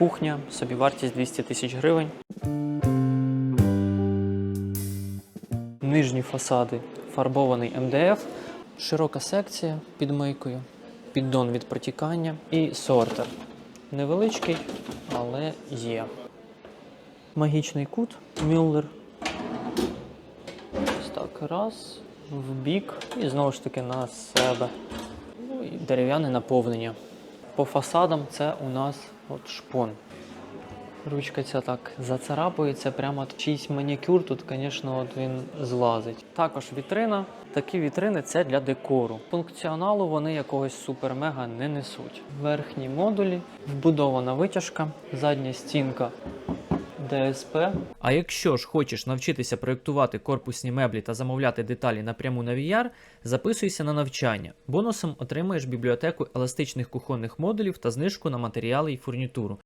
кухня, собівартість 200 тисяч гривень. Нижні фасади фарбований МДФ, широка секція під мийкою, піддон від протікання і сортер. Невеличкий, але є. Магічний кут Мюллер. Ось так, раз, в бік і знову ж таки на себе. Ну і дерев'яне наповнення. По фасадам це у нас от шпон. Ручка ця так зацарапується, прямо от чийсь манікюр тут, звісно, от він злазить. Також вітрина. Такі вітрини це для декору. Функціоналу вони якогось супер-мега не несуть. Верхні модулі, вбудована витяжка, задня стінка ДСП. А якщо ж хочеш навчитися проєктувати корпусні меблі та замовляти деталі напряму на VR, записуйся на навчання. Бонусом отримаєш бібліотеку еластичних кухонних модулів та знижку на матеріали і фурнітуру.